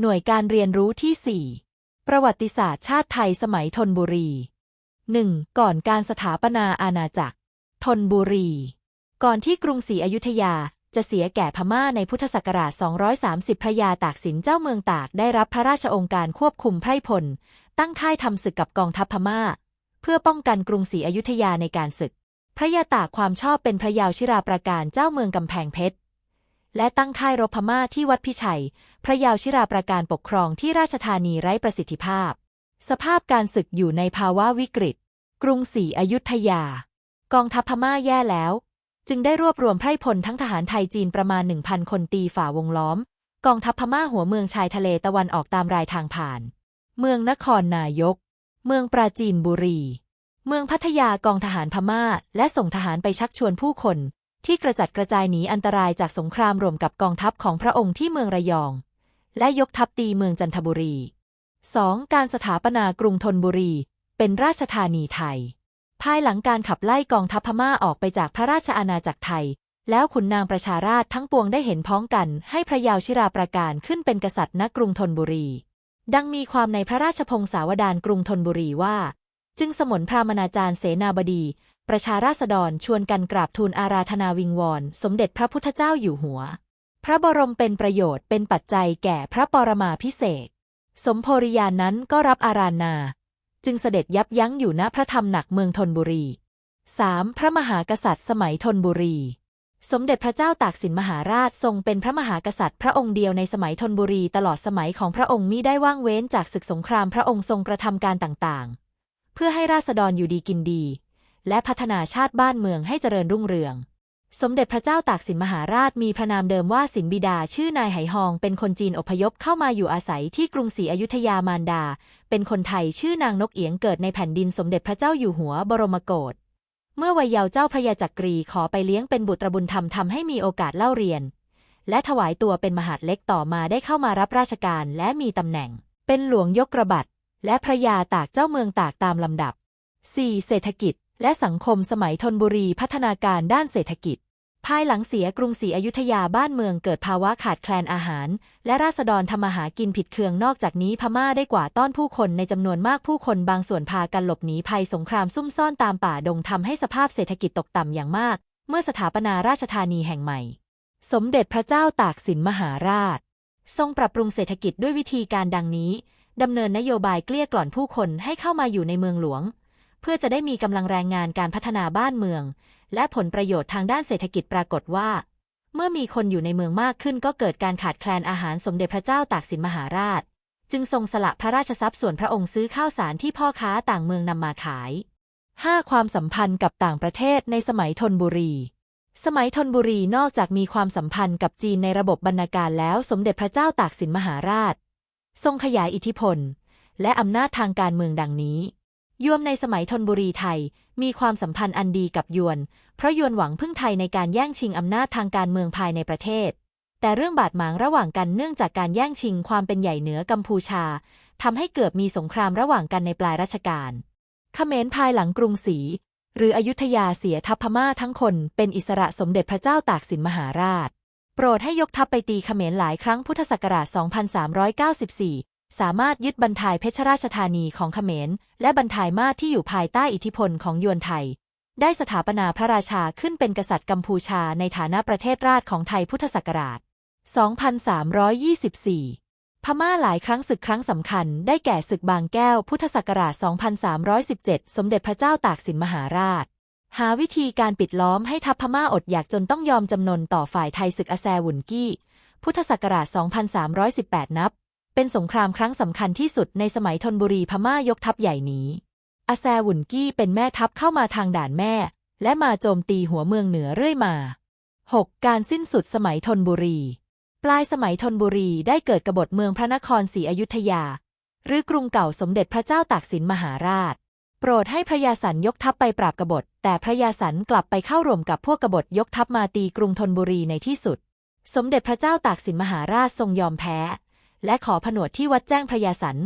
หน่วยการเรียนรู้ที่ 4 ประวัติศาสตร์ชาติไทยสมัยธนบุรี 1. ก่อนการสถาปนาอาณาจักรธนบุรี ก่อนที่กรุงศรีอยุธยาจะเสียแก่พม่าในพุทธศักราช 230 พระยาตากสินเจ้าเมืองตากได้รับพระราชองค์การควบคุมไพร่พล ตั้งค่ายทำศึกกับกองทัพพม่า เพื่อป้องกันกรุงศรีอยุธยาในการศึก พระยาตากความชอบเป็นพระยาวชิราประการเจ้าเมืองกำแพงเพชร และตั้งค่ายรบพม่าที่วัดพิชัย พระยาวชิราประการปกครองที่ราชธานีไร้ประสิทธิภาพ สภาพการศึกอยู่ในภาวะวิกฤต กรุงศรีอยุธยา กองทัพพม่าแย่แล้ว จึงได้รวบรวมไพร่พลทั้งทหารไทยจีนประมาณ 1,000 คนตีฝ่าวงล้อม กองทัพพม่าหัวเมืองชายทะเลตะวันออกตามรายทางผ่าน เมืองนครนายก เมืองปราจีนบุรี เมืองพัทยากองทหารพม่า และส่งทหารไปชักชวนผู้คน ที่กระจัดกระจายหนีอันตรายจากสงครามรวมกับกองทัพของพระองค์ที่เมืองระยอง และยกทัพตีเมืองจันทบุรี 2. การสถาปนากรุงธนบุรี เป็นราชธานีไทย ภายหลังการขับไล่กองทัพพม่าออกไปจากพระราชอาณาจักรไทย แล้วขุนนางประชาราชทั้งปวงได้เห็นพ้องกัน ให้พระยาวชิราประการขึ้นเป็นกษัตริย์ณกรุงธนบุรี ดังมีความในพระราชพงศาวดารกรุงธนบุรีว่า จึงสมนพรามนาจารย์เสนาบดี ประชาราษฎรชวนกันกราบทูลอาราธนาวิงวอน สมเด็จพระพุทธเจ้าอยู่หัว พระบรมเป็นประโยชน์เป็นปัจจัยแก่พระปรมาพิเศษ สมโพริยานนั้นก็รับอารานา จึงเสด็จยับยั้งอยู่ณพระธรรมหนักเมืองธนบุรี 3. พระมหากษัตริย์สมัยธนบุรี สมเด็จพระเจ้าตากสินมหาราชทรงเป็นพระมหากษัตริย์ พระองค์เดียวในสมัยธนบุรีตลอดสมัยของพระองค์มิได้ว่างเว้นจากศึกสงครามพระองค์ทรงกระทำการต่างๆ เพื่อให้ราษฎรอยู่ดีกินดี และพัฒนาชาติบ้านเมืองให้เจริญรุ่งเรือง สมเด็จพระเจ้าตากสินมหาราชมีพระนามเดิมว่าสินบิดาชื่อนายไหหองเป็นคนจีนอพยพเข้ามาอยู่อาศัยที่กรุงศรีอยุธยามารดา เป็นคนไทยชื่อนางนกเอียงเกิดในแผ่นดินสมเด็จพระเจ้าอยู่หัวบรมโกศเมื่อวัยเยาว์เจ้าพระยาจักรีขอไปเลี้ยงเป็นบุตรบุญธรรมทำให้มีโอกาสเล่าเรียน และถวายตัวเป็นมหาดเล็กต่อมาได้เข้ามารับราชการและมีตำแหน่ง เป็นหลวงยกระบัดและพระยาตากเจ้าเมืองตากตามลำดับ 4. เศรษฐกิจ และสังคมสมัยธนบุรีพัฒนาการด้านเศรษฐกิจ ภายหลังเสียกรุงศรีอยุธยาบ้านเมืองเกิดภาวะขาดแคลนอาหาร และราษฎรทำมาหากินผิดเคืองนอกจากนี้พม่าได้กว่าต้อนผู้คนในจำนวนมากผู้คนบางส่วนพากันหลบหนีภัยสงครามซุ่มซ่อนตามป่าดงทำให้สภาพเศรษฐกิจตกต่ำอย่างมาก เมื่อสถาปนาราชธานีแห่งใหม่ สมเด็จพระเจ้าตากสินมหาราช ทรงปรับปรุงเศรษฐกิจด้วยวิธีการดังนี้ดำเนินนโยบายเกลี้ยกล่อมผู้คนให้เข้ามาอยู่ในเมืองหลวง เพื่อจะได้มีกำลังแรงงานการพัฒนาบ้านเมือง และผลประโยชน์ทางด้านเศรษฐกิจปรากฏว่า เมื่อมีคนอยู่ในเมืองมากขึ้นก็เกิดการขาดแคลนอาหารสมเด็จพระเจ้าตากสินมหาราช จึงทรงสละพระราชทรัพย์ส่วนพระองค์ซื้อข้าวสารที่พ่อค้าต่างเมืองนำมาขาย 5. ความสัมพันธ์กับต่างประเทศในสมัยธนบุรีสมัยธนบุรีนอกจากมีความสัมพันธ์กับจีนในระบบบรรณาการแล้วสมเด็จพระเจ้าตากสินมหาราช ทรงขยายอิทธิพล และอำนาจทางการเมืองดังนี้ ยวมในสมัยธนบุรีไทย มีความสัมพันธ์อันดีกับยวน เพราะยวนหวังพึ่งไทยในการแย่งชิงอำนาจทางการเมืองภายในประเทศ แต่เรื่องบาดหมางระหว่างกันเนื่องจากการแย่งชิงความเป็นใหญ่เหนือกัมพูชาทำให้เกิดมีสงครามระหว่างกันในปลายรัชกาลเขมรภายหลังกรุงศรีหรืออยุธยาเสียทัพพม่าทั้งคนเป็นอิสระสมเด็จพระเจ้าตากสินมหาราช โปรดให้ยกทัพไปตีเขมรหลายครั้งพุทธศักราช 2394 สามารถยึดบรรทายเพชรราชธานีของเขมร และบรรทายมาศที่อยู่ภายใต้อิทธิพลของยวนไทย ได้สถาปนาพระราชาขึ้นเป็นกษัตริย์กัมพูชาในฐานะประเทศราชของไทยพุทธศักราช 2324 พม่าหลายครั้งศึกครั้งสำคัญได้แก่ศึกบางแก้วพุทธศักราช 2317 สมเด็จพระเจ้าตากสินมหาราช หาวิธีการปิดล้อมให้ทัพพม่าอดอยากจนต้องยอมจำนนต่อฝ่ายไทยศึกอาแซวุนกี้ พุทธศักราช 2318 นับ เป็นสงครามครั้งสำคัญที่สุดในสมัยธนบุรีพม่ายกทัพใหญ่นี้ อาแซวุนกี้เป็นแม่ทัพเข้ามาทางด่านแม่ และมาโจมตีหัวเมืองเหนือเรื่อยมา 6. การสิ้นสุดสมัยธนบุรี ปลายสมัยธนบุรีได้เกิดกบฏเมืองพระนครศรีอยุธยา หรือกรุงเก่าสมเด็จพระเจ้าตากสินมหาราช โปรดให้พระยาสันยกทัพไปปราบกบฏ แต่พระยาสันกลับไปเข้าร่วมกับพวกกบฏยกทัพมาตีกรุงธนบุรีในที่สุด สมเด็จพระเจ้าตากสินมหาราชทรงยอมแพ้ และขอผนวดที่วัดแจ้งพระยาสัน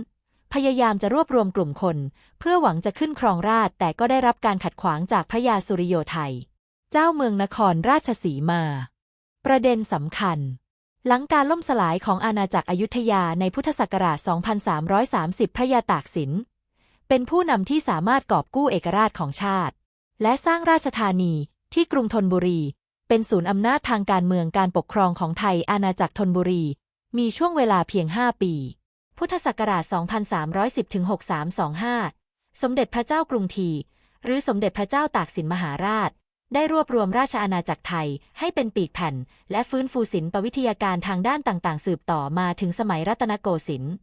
พยายามจะรวบรวมกลุ่มคน เพื่อหวังจะขึ้นครองราชแต่ก็ได้รับการขัดขวางจากพระยาสุริโยไทย เจ้าเมืองนครราชสีมา ประเด็นสำคัญ หลังการล่มสลายของอาณาจักรอยุธยาในพุทธศักราช 2330 พระยาตากสิน เป็นผู้นำที่สามารถกอบกู้เอกราชของชาติ และสร้างราชธานีที่กรุงธนบุรีเป็นศูนย์อำนาจทางการเมืองการปกครองของไทยอาณาจักรธนบุรี มีช่วงเวลาเพียง 5 ปี พุทธศักราช 2310-6325 สมเด็จพระเจ้ากรุงทีหรือสมเด็จพระเจ้าตากสินมหาราช ได้รวบรวมราชอาณาจักรไทยให้เป็นปีกแผ่น และฟื้นฟูศิลปวิทยาการทางด้านต่างๆ สืบต่อมาถึงสมัยรัตนโกสินทร์